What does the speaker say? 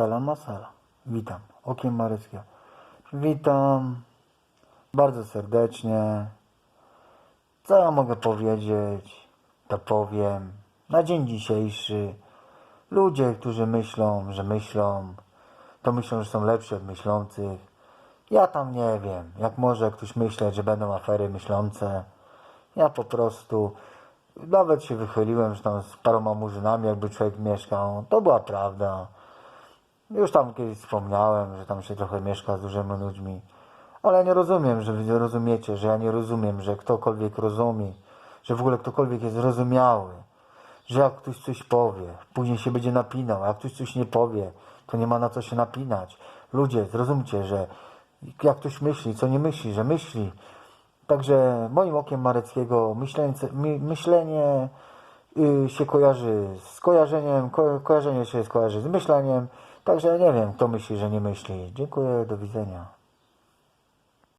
Selam masala. Witam. Okiem Mareckiego. Witam bardzo serdecznie. Co ja mogę powiedzieć, to powiem. Na dzień dzisiejszy ludzie, którzy myślą, że myślą, to myślą, że są lepsi od myślących. Ja tam nie wiem. Jak może ktoś myśleć, że będą afery myślące. Ja po prostu nawet się wychyliłem, że tam z paroma murzynami jakby człowiek mieszkał. To była prawda. Już tam kiedyś wspomniałem, że tam się trochę mieszka z dużymi ludźmi. Ale ja nie rozumiem, że wy rozumiecie, że ja nie rozumiem, że ktokolwiek rozumie, że w ogóle ktokolwiek jest zrozumiały. Że jak ktoś coś powie, później się będzie napinał, a jak ktoś coś nie powie, to nie ma na co się napinać. Ludzie, zrozumcie, że jak ktoś myśli, co nie myśli, że myśli. Także moim okiem Mareckiego myślenie, my- myślenie się kojarzy z kojarzeniem, ko, kojarzenie się skojarzy z myśleniem. Także nie wiem, kto myśli, że nie myśli. Dziękuję, do widzenia.